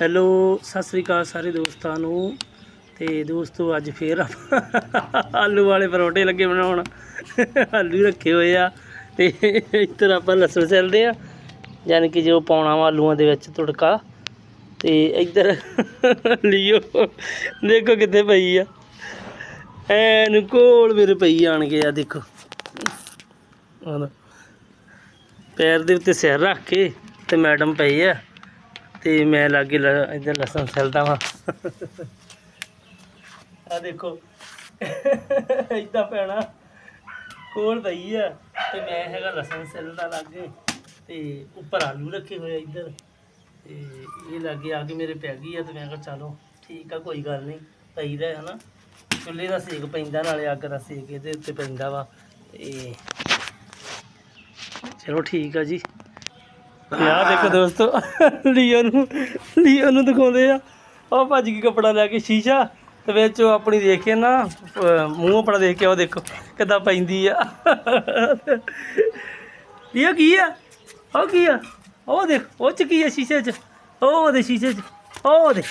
Hello, Sat Sri ਅਕਾਲ ਸਾਰੇ ਦੋਸਤਾਂ ਨੂੰ। ਤੇ ਦੋਸਤੋ, ਅੱਜ ਫੇਰ ਆਪਾਂ ਆਲੂ ਵਾਲੇ ਪਰੌਂਠੇ ਲੱਗੇ ਬਣਾਉਣ। ਆਲੂ ਰੱਖੇ ਹੋਏ ਆ। ਤੇ ਇੱਧਰ ਆਪਾਂ ਲਸਣ ਛਿਲਦੇ ਆ। ਯਾਨੀ ਕਿ ਜੋ ਪਾਉਣਾ ਵਾ ਆਲੂਆਂ ਦੇ ਵਿੱਚ ਤੁੜਕਾ। ਤੇ ਇੱਧਰ ਲਿਓ, ਦੇਖੋ ਕਿੱਥੇ ਪਈ ਆ। ਐਨ ਕੋਲ ਮੇਰੇ ਪਈ ਆਣਗੇ ਆ, ਦੇਖੋ। ਪੈਰ ਦੇ ਉੱਤੇ ਸਿਰ ਰੱਖ ਕੇ ਤੇ ਮੈਡਮ ਪਈ ਆ। ਤੇ ਮੈਂ ਲਾਗੇ ਲ- ਇੱਧਰ ਲਸਣ ਛਿਲਦਾ ਵਾਂ। ਆ ਦੇਖੋ। ਇਦਾਂ ਪੈਣਾ ਕੋਲ ਪਈ ਆ। ਤੇ ਮੈਂ ਹੈਗਾ ਲਸਣ ਛਿਲਦਾ ਲਾਗੇ। ਤੇ ਉੱਪਰ ਆਲੂ ਰੱਖੇ ਹੋਏ ਆ ਇੱਧਰ। ਤੇ ਇਹ ਲਾਗੇ ਆ ਕੇ ਮੇਰੇ ਪੈ ਗਈ ਆ ਤੇ ਮੈਂ ਕਿਹਾ ਚਲੋ, ਠੀਕ ਆ, ਕੋਈ ਗੱਲ ਨਹੀਂ। ਪਈ ਦਾ ਨਾ। ਚੁੱਲ੍ਹੇ ਦਾ ਸੇਕ ਪੈਂਦਾ, ਨਾਲੇ ਅੱਗ ਦਾ ਸੇਕ ਇਹਦੇ ਉੱਤੇ ਪੈਂਦਾ ਵਾ। ਤੇ ਚਲੋ ਠੀਕ ਆ ਜੀ। ਯਾਰ ਦੇਖੋ ਦੋਸਤੋ ਲੀਓ ਨੂੰ ਲੀਓ ਨੂੰ ਦਿਖਾਉਂਦੇ ਆ। ਉਹ ਭੱਜ ਕੇ ਕੱਪੜਾ ਲੈ ਕੇ ਸ਼ੀਸ਼ਾ ਤੇ ਵਿੱਚ ਉਹ ਆਪਣੀ ਦੇਖ ਕੇ ਨਾ ਮੂੰਹ ਆਪਣਾ ਦੇਖ ਕੇ ਉਹ ਦੇਖੋ ਕਿੱਦਾਂ ਪੈਂਦੀ ਆ। ਲੀਓ ਕੀ ਆ? ਉਹ ਕੀ ਆ? ਉਹ ਦੇਖ ਉਹ ਚ ਕੀ ਆ ਸ਼ੀਸ਼ੇ 'ਚ? ਉਹ ਉਹਦੇ ਸ਼ੀਸ਼ੇ 'ਚ ਉਹ ਉਹਦੇ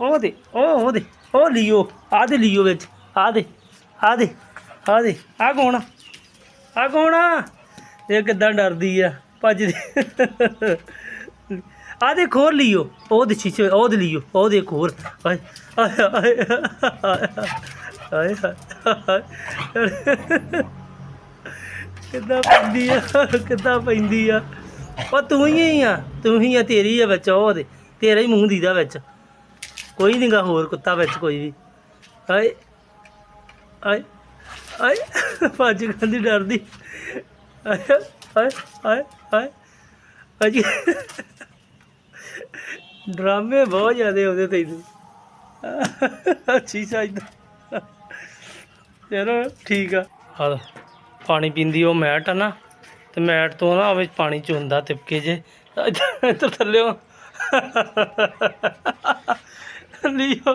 ਉਹ ਦੇ ਉਹ ਉਹਦੇ ਉਹ ਲੀਓ ਆ ਦੇ ਲੀਓ ਵਿੱਚ ਆ ਦੇ ਆ ਦੇ ਆ ਦੇ ਆ ਕੌਣ ਆ? ਕੌਣ ਇਹ ਕਿੱਦਾਂ ਡਰਦੀ ਆ? ਭੱਜਦੇ ਆ ਦੇ ਖੋਲ ਲਿਓ ਉਹ ਦੇ ਸ਼ੀਸ਼ੇ, ਉਹ ਦੇ ਲਿਓ ਉਹ ਦੇ ਖੋਲ ਆਏ ਆਏ ਆਏ ਕਿੱਦਾਂ ਪੈਂਦੀ ਆ, ਕਿੱਦਾਂ ਪੈਂਦੀ ਆ। ਉਹ ਤੂੰ ਹੀ ਆ, ਤੂੰ ਹੀ ਆ, ਤੇਰੀ ਆ ਵਿੱਚ, ਉਹ ਦੇ। ਤੇਰਾ ਹੀ ਮੂੰਹ ਦੀਦਾ ਵਿੱਚ। ਕੋਈ ਨਹੀਂਗਾ ਹੋਰ ਕੁੱਤਾ ਵਿੱਚ, ਕੋਈ ਵੀ। ਆਏ ਆਏ ਆਏ। ਭੱਜ ਗੰਦੀ ਡਰਦੀ। ਆਏ ਆਏ ਆਏ ਆਏ ਅਜੀ ਡਰਾਮੇ ਬਹੁਤ ਜ਼ਿਆਦੇ ਆਉਂਦੇ ਤੈਨੂੰ ਅੱਛੀ ਸਾਈਦਾ ਚਲੋ ਠੀਕ ਆ। ਹਾਂ ਪਾਣੀ ਪੀਂਦੀ ਉਹ ਮੈਟ ਆ ਨਾ ਤੇ ਮੈਟ ਤੋਂ ਨਾ ਵਿੱਚ ਪਾਣੀ ਚੁੰਦਾ ਤਿਪਕੇ ਜੇ। ਇੱਧਰ ਥੱਲੇ ਲੀਓ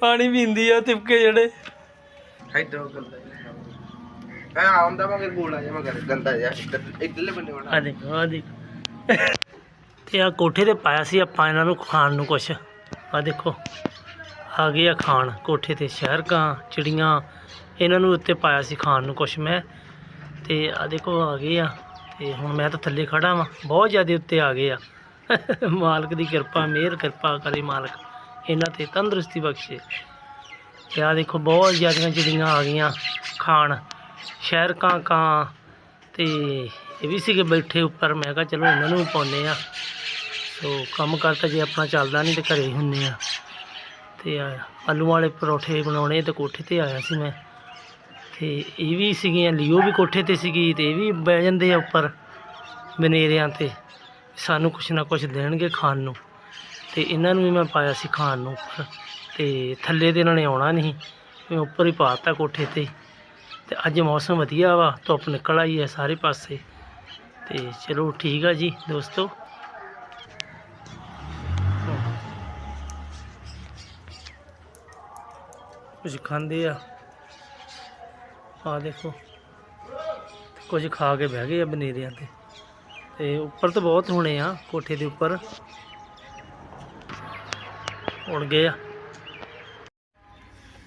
ਪਾਣੀ ਪੀਂਦੀ ਆ ਤਿਪਕੇ ਜਿਹੜੇ। ਇਧਰੋਂ ਗੰਦਾ ਜਿਹਾ ਆ ਆਉਂਦਾ ਮਗਰ ਗੋਲਾ ਜਿਹਾ ਮਗਰ ਗੰਦਾ ਜਿਹਾ ਇੱਧਰ ਦੇਖੋ ਆ ਦੇਖੋ ਤੇ ਆ ਕੋਠੇ ਤੇ ਪਾਇਆ ਸੀ ਆਪਾਂ ਇਹਨਾਂ ਨੂੰ ਖਾਣ ਨੂੰ ਕੁਛ ਆ ਦੇਖੋ ਆ ਗਏ ਆ ਖਾਣ ਕੋਠੇ ਤੇ ਸ਼ਹਿਰਕਾਂ ਚਿੜੀਆਂ ਇਹਨਾਂ ਨੂੰ ਉੱਤੇ ਪਾਇਆ ਸੀ ਖਾਣ ਨੂੰ ਕੁਛ ਮੈਂ ਤੇ ਆ ਦੇਖੋ ਆ ਗਏ ਆ ਤੇ ਹੁਣ ਮੈਂ ਤਾਂ ਥੱਲੇ ਖੜਾ ਵਾਂ ਬਹੁਤ ਜ਼ਿਆਦਾ ਉੱਤੇ ਆ ਗਏ ਆ ਮਾਲਕ ਦੀ ਕਿਰਪਾ ਮਿਹਰ ਕਿਰਪਾ ਕਰੇ ਮਾਲਕ ਇਹਨਾਂ ਤੇ ਤੰਦਰੁਸਤੀ ਬਖਸ਼ੇ ਤੇ ਆ ਦੇਖੋ ਬਹੁਤ ਜ਼ਿਆਦੀਆਂ ਚਿੜੀਆਂ ਆ ਗਈਆਂ ਖਾਣ ਸ਼ਹਿਰ ਕਾਂ ਕਾਂ ਤੇ ਇਹ ਵੀ ਸੀਗੇ ਬੈਠੇ ਉੱਪਰ। ਮੈਂ ਕਿਹਾ ਚਲੋ ਇਹਨਾਂ ਨੂੰ ਵੀ ਪਾਉਂਦੇ ਆ ਸੋ ਕੰਮ ਕਰ ਤਾਂ ਜੇ ਆਪਣਾ ਚੱਲਦਾ ਨਹੀਂ ਤੇ ਘਰੇ ਹੀ ਹੁੰਨੇ ਆ ਤੇ ਆਲੂ ਵਾਲੇ ਪਰੌਠੇ ਬਣਾਉਣੇ ਤੇ ਕੋਠੇ ਤੇ ਆਇਆ ਸੀ ਮੈਂ। ਤੇ ਇਹ ਵੀ ਸੀਗੀਆਂ, ਲਿਓ ਵੀ ਕੋਠੇ ਤੇ ਸੀਗੀ ਤੇ ਇਹ ਵੀ ਬਹਿ ਜਾਂਦੇ ਆ ਉੱਪਰ ਬਨੇਰਿਆਂ ਤੇ। ਸਾਨੂੰ ਕੁਛ ਨਾ ਕੁਛ ਦੇਣਗੇ ਖਾਣ ਨੂੰ। ਤੇ ਇਹਨਾਂ ਨੂੰ ਵੀ ਮੈਂ ਪਾਇਆ ਸੀ ਖਾਣ ਨੂੰ। ਉੱਪਰ ਤੇ ਥੱਲੇ ਤੇ ਇਹਨਾਂ ਨੇ ਆਉਣਾ ਨਹੀਂ। ਮੈਂ ਉੱਪਰ ਹੀ ਪਾਤਾ ਕੋਠੇ ਤੇ। ਤੇ ਅੱਜ ਮੌਸਮ ਵਧੀਆ ਵਾ, ਧੁੱਪ ਨਿਕਲ ਆਈ ਹੈ ਸਾਰੇ ਪਾਸੇ। ਤੇ ਚਲੋ ਠੀਕ ਆ ਜੀ, ਦੋਸਤੋ। ਕੁਝ ਖਾਂਦੇ ਆ। ਆ ਦੇਖੋ, ਕੁਝ ਖਾ ਕੇ ਬਹਿ ਗਏ ਆ ਬਨੇਰਿਆਂ ਤੇ। ਤੇ ਉੱਪਰ ਤਾਂ ਬਹੁਤ ਹੋਣੇ ਆ, ਕੋਠੇ ਦੇ ਉੱਪਰ। ਉੜ ਗਏ ਆ।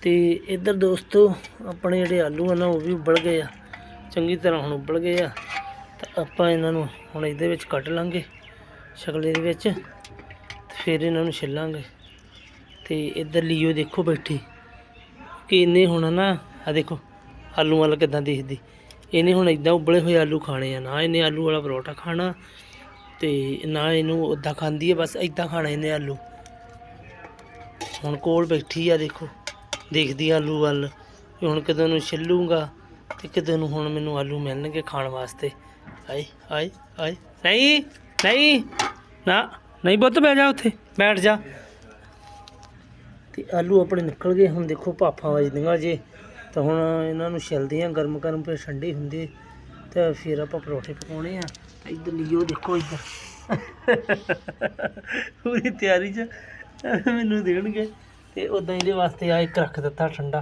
ਤੇ ਇੱਧਰ ਦੋਸਤੋ, ਆਪਣੇ ਜਿਹੜੇ ਆਲੂ ਆ ਨਾ, ਉਹ ਵੀ ਉਬਲ ਗਏ ਆ। ਚੰਗੀ ਤਰ੍ਹਾਂ ਹੁਣ ਉਬਲ ਗਏ ਆ। ਤਾਂ ਆਪਾਂ ਇਹਨਾਂ ਨੂੰ ਹੁਣ ਇਹਦੇ ਵਿੱਚ ਕੱਟ ਲਾਂਗੇ, ਸ਼ਕਲੇ ਦੇ ਵਿੱਚ, ਤੇ ਫਿਰ ਇਹਨਾਂ ਨੂੰ ਛਿੱਲਾਂਗੇ। ਤੇ ਇੱਧਰ ਲਿਓ ਦੇਖੋ ਬੈਠੀ, ਕਿ ਇਹਨੇ ਹੁਣ ਨਾ ਆ ਦੇਖੋ, ਆਲੂ ਵਾਲਾ ਕਿਦਾਂ ਦਿਖਦੀ। ਇਹਨੇ ਹੁਣ ਇਦਾਂ ਉਬਲੇ ਹੋਏ ਆਲੂ ਖਾਣੇ ਆ। ਨਾ ਇਹਨੇ ਆਲੂ ਵਾਲਾ ਪਰੌਠਾ ਖਾਣਾ, ਤੇ ਨਾ ਇਹਨੂੰ ਉਦਾਂ ਖਾਂਦੀ ਹੈ ਬਸ ਇਦਾਂ ਖਾਣਾ ਇਹਨੇ ਆਲੂ। ਹੁਣ ਕੋਲ ਬੈਠੀ ਆ, ਦੇਖੋ। ਦੇਖਦੀ ਆਲੂ ਵੱਲ। ਵੀ ਹੁਣ ਕਿਤੇ ਨੂੰ ਛਿੱਲੂਗਾ ਤੇ ਕਿਤੇ ਨੂੰ ਹੁਣ ਮੈਨੂੰ ਆਲੂ ਮਿਲਣਗੇ ਖਾਣ ਵਾਸਤੇ। ਆਏ ਆਏ ਆਏ। ਨਹੀਂ ਨਹੀਂ। ਨਾ, ਨਹੀਂ ਬੁੱਤ ਬਹਿ ਜਾ ਉੱਥੇ। ਬੈਠ ਜਾ। ਤੇ ਆਲੂ ਆਪਣੇ ਨਿਕਲ ਗਏ। ਹੁਣ ਦੇਖੋ ਭਾਫਾਂ ਵੱਜਦੀਆਂ ਜੇ। ਤਾਂ ਹੁਣ ਇਹਨਾਂ ਨੂੰ ਛਿਲਦੇ ਆ। ਗਰਮ ਗਰਮ ਫਿਰ ਠੰਡੇ ਹੁੰਦੇ। ਤੇ ਫਿਰ ਆਪਾਂ ਪਰੌਠੇ ਪਕਾਉਣੇ ਆ। ਇੱਧਰ ਲਿਓ, ਦੇਖੋ ਇੱਧਰ। ਪੂਰੀ ਤਿਆਰੀ 'ਚ ਮੈਨੂੰ ਦੇਣਗੇ। ਤੇ ਉਦਾਂ ਇਹਦੇ ਵਾਸਤੇ ਆ ਇੱਕ ਰੱਖ ਦਿੱਤਾ ਠੰਡਾ।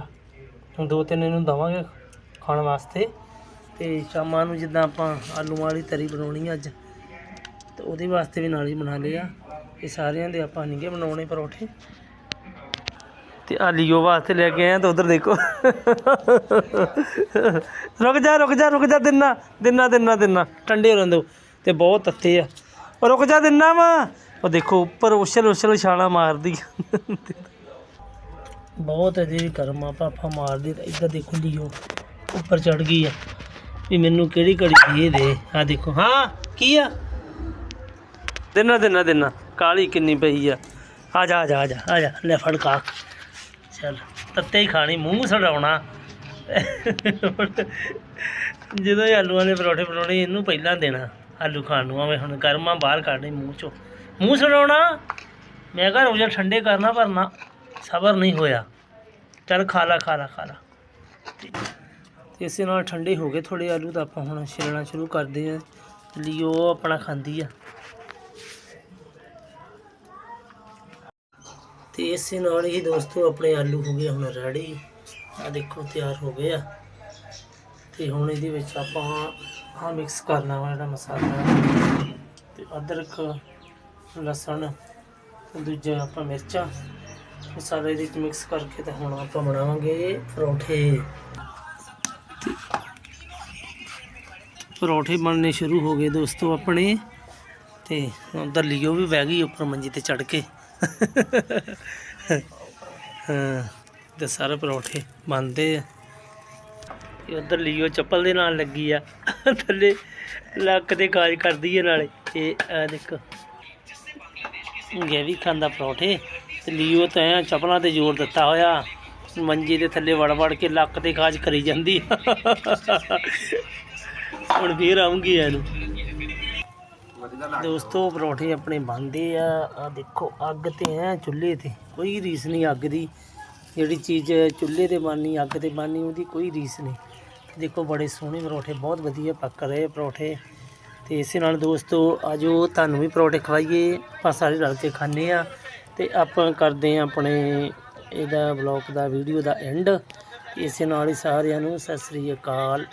ਹੁਣ ਦੋ ਤਿੰਨ ਇਹਨੂੰ ਦਵਾਂਗੇ ਖਾਣ ਵਾਸਤੇ। ਤੇ ਸ਼ਾਮਾਂ ਨੂੰ ਜਿੱਦਾਂ ਆਪਾਂ ਆਲੂ ਵਾਲੀ ਤਰੀ ਬਣਾਉਣੀ ਅੱਜ, ਤੇ ਉਹਦੇ ਵਾਸਤੇ ਵੀ ਨਾਲ ਹੀ ਬਣਾ ਲਿਆ ਇਹ ਸਾਰਿਆਂ ਦੇ ਆਪਾਂ ਨਹੀਂਗੇ ਬਣਾਉਣੇ ਪਰੌਠੇ। ਤੇ ਆ ਲੀਓ ਵਾਸਤੇ ਲੈ ਕੇ ਆਏ ਆ ਤਾਂ ਉਧਰ ਦੇਖੋ। ਰੁਕ ਜਾ ਰੁਕ ਜਾ ਰੁਕ ਜਾ ਦਿਨਾ ਦਿਨਾ ਦਿਨਾ ਦਿਨਾ। ਠੰਡੇ ਰਹਿੰਦੇ ਤੇ ਬਹੁਤ ਤੱਤੇ ਆ। ਰੁਕ ਜਾ, ਦਿਨਾ ਵਾ। ਉਹ ਦੇਖੋ ਉੱਪਰ ਉਛਲ ਉਛਲ ਛਾਲਾ ਮਾਰਦੀ ਬਹੁਤ ਇਹਦੀ ਵੀ ਕਰਮ ਆ ਪਾਪਾ ਮਾਰਦੀ ਤਾਂ ਇੱਧਰ ਦੇਖੋ ਲੀਓ ਉੱਪਰ ਚੜ ਗਈ ਆ। ਵੀ ਮੈਨੂੰ ਕਿਹੜੀ ਘੜੀ ਦੇ ਦੇ? ਆ ਦੇਖੋ, ਹਾਂ, ਕੀ ਆ? ਦਿਨਾ ਦਿਨਾ ਦਿਨਾ। ਕਾਲੀ ਕਿੰਨੀ ਪਈ ਆ। ਆ ਜਾ ਆ ਜਾ ਆ ਜਾ ਆ ਜਾ, ਲੈ ਫੜ ਕਾ ਚੱਲ, ਤੱਤੇ ਹੀ ਖਾਣੀ, ਮੂੰਹ ਸੜਾਉਣਾ। ਜਦੋਂ ਇਹ ਆਲੂਆਂ ਦੇ ਪਰੌਠੇ ਬਣਾਉਣੇ, ਇਹਨੂੰ ਪਹਿਲਾਂ ਦੇਣਾ, ਆਲੂ ਖਾਣ ਨੂੰ। ਆਵੇਂ ਹੁਣ ਗਰਮਾ ਬਾਹਰ ਕੱਢਣੀ ਮੂੰਹ ਚੋਂ। ਮੂੰਹ ਸੜਾਉਣਾ? ਮੈਂ ਕਿਹਾ ਰੋਜ਼ਾ ਠੰਡੇ ਕਰਨਾ, ਭਰਨਾ। ਸਬਰ ਨਹੀਂ ਹੋਇਆ। ਚੱਲ ਖਾ ਲਾ ਖਾ ਲਾ ਖਾ ਲਾ। ਤੇ ਤੇ ਇਸੇ ਨਾਲ ਠੰਡੇ ਹੋ ਗਏ ਥੋੜੇ ਆਲੂ ਤਾਂ ਆਪਾਂ ਹੁਣ ਛਿਲਣਾ ਸ਼ੁਰੂ ਕਰਦੇ ਹਾਂ। ਲਈ ਉਹ ਆਪਣਾ ਖਾਂਦੀ ਆ। ਤੇ ਇਸੇ ਨਾਲ ਹੀ ਦੋਸਤੋ ਆਪਣੇ ਆਲੂ ਹੋ ਗਏ ਹੁਣ ਰੈਡੀ ਆ ਦੇਖੋ ਤਿਆਰ ਹੋ ਗਏ ਆ। ਤੇ ਹੁਣ ਇਹਦੇ ਵਿੱਚ ਆਪਾਂ ਆ ਮਿਕਸ ਕਰਨਾ ਵਾ ਜਿਹੜਾ ਮਸਾਲਾ। ਤੇ ਅਦਰਕ, ਲਸਣ, ਦੂਜਾ ਆਪਾਂ ਮਿਰਚਾਂ। ਮਸਾਲੇ ਇਹਦੇ ਵਿੱਚ ਮਿਕਸ ਕਰਕੇ ਤਾਂ ਹੁਣ ਆਪਾਂ ਬਣਾਵਾਂਗੇ ਪਰੌਠੇ। ਪਰੌਠੇ ਬਣਨੇ ਸ਼ੁਰੂ ਹੋ ਗਏ ਦੋਸਤੋ ਆਪਣੇ ਤੇ ਉਧਰ ਲਿਓ ਵੀ ਬਹਿ ਗਈ ਉੱਪਰ ਮੰਜੀ ਤੇ ਚੜ ਕੇ। ਹਾਂ, ਤੇ ਸਾਰੇ ਪਰੌਠੇ ਬਣਦੇ ਆ। ਤੇ ਉਧਰ ਲਿਓ ਚੱਪਲ ਦੇ ਨਾਲ ਲੱਗੀ ਆ, ਥੱਲੇ ਲੱਕ ਦੇ ਕਾਜ ਕਰਦੀ ਹੈ ਨਾਲੇ। ਇਹ ਆ ਦੇਖੋ। ਇਹ ਵੀ ਖਾਂਦਾ ਪਰੌਠੇ। ਤੇ ਲਿਓ ਤਾਂ ਐਂ ਚੱਪਲਾਂ ਤੇ ਜ਼ੋਰ ਦਿੱਤਾ ਹੋਇਆ। ਮੰਜੀ ਦੇ ਥੱਲੇ ਵੜ ਵੜ ਕੇ ਲੱਕ ਤੇ ਕਾਜ ਕਰੀ ਜਾਂਦੀ। ਹੁਣ ਫੇਰ ਆਉਂਗੀ ਇਹਨੂੰ। ਦੋਸਤੋ, ਪਰੌਂਠੇ ਆਪਣੇ ਬਣਦੇ ਆ। ਆ ਦੇਖੋ, ਅੱਗ ਤੇ ਐ ਚੁੱਲ੍ਹੇ ਤੇ। ਕੋਈ ਰੀਸ ਨਹੀਂ ਅੱਗ ਦੀ। ਜਿਹੜੀ ਚੀਜ਼ ਚੁੱਲ੍ਹੇ ਤੇ ਬਣਨੀ, ਅੱਗ ਤੇ ਬਣਨੀ, ਉਹਦੀ ਕੋਈ ਰੀਸ ਨਹੀਂ। ਦੇਖੋ, ਬੜੇ ਸੋਹਣੇ ਪਰੌਂਠੇ, ਬਹੁਤ ਵਧੀਆ ਪੱਕ ਰਹੇ ਪਰੌਂਠੇ। ਤੇ ਇਸੇ ਨਾਲ ਦੋਸਤੋ ਆਜੋ ਤੁਹਾਨੂੰ ਵੀ ਪਰੌਂਠੇ ਖਵਾਈਏ। ਆਪਾਂ ਸਾਰੇ ਰਲ ਕੇ ਖਾਂਦੇ ਆ। ਤੇ ਆਪਾਂ ਕਰਦੇ ਆ ਆਪਣੇ ਇਹਦਾ ਬਲੌਗ ਦਾ ਵੀਡੀਓ ਦਾ ਐਂਡ ਇਸੇ ਨਾਲ ਹੀ ਸਾਰਿਆਂ ਨੂੰ ਸਤਿ ਸ੍ਰੀ ਅਕਾਲ।